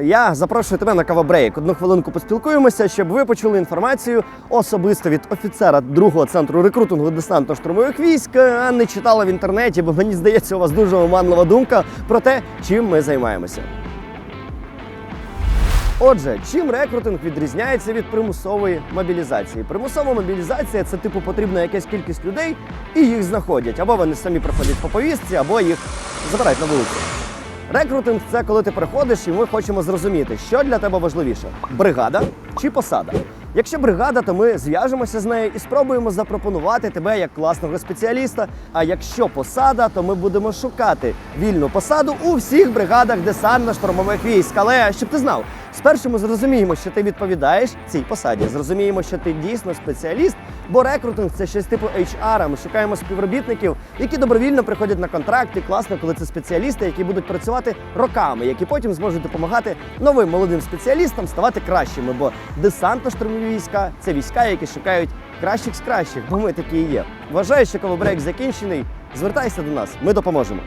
Я запрошую тебе на кавабрейк. Одну хвилинку поспілкуємося, щоб ви почули інформацію особисто від офіцера другого центру рекрутингу десантно-штурмових військ, а не читала в інтернеті, бо мені здається, у вас дуже оманлива думка про те, чим ми займаємося. Отже, чим рекрутинг відрізняється від примусової мобілізації? Примусова мобілізація це типу потрібна якась кількість людей і їх знаходять. Або вони самі приходять по повістці, або їх забирають на вулицю. Рекрутинг це коли ти приходиш, і ми хочемо зрозуміти, що для тебе важливіше: бригада чи посада. Якщо бригада, то ми зв'яжемося з нею і спробуємо запропонувати тебе як класного спеціаліста. А якщо посада, то ми будемо шукати вільну посаду у всіх бригадах десантно-штурмових військ. Але щоб ти знав, спершу ми зрозуміємо, що ти відповідаєш цій посаді. Зрозуміємо, що ти дійсно спеціаліст, бо рекрутинг це щось типу HR. Ми шукаємо співробітників, які добровільно приходять на контракт. І класно, коли це спеціалісти, які будуть працювати роками, які потім зможуть допомагати новим молодим спеціалістам ставати кращими. Бо десантно-штурмові війська це війська, які шукають кращих з кращих, бо ми такі і є. Вважаю, що кавобрейк закінчений. Звертайся до нас, ми допоможемо.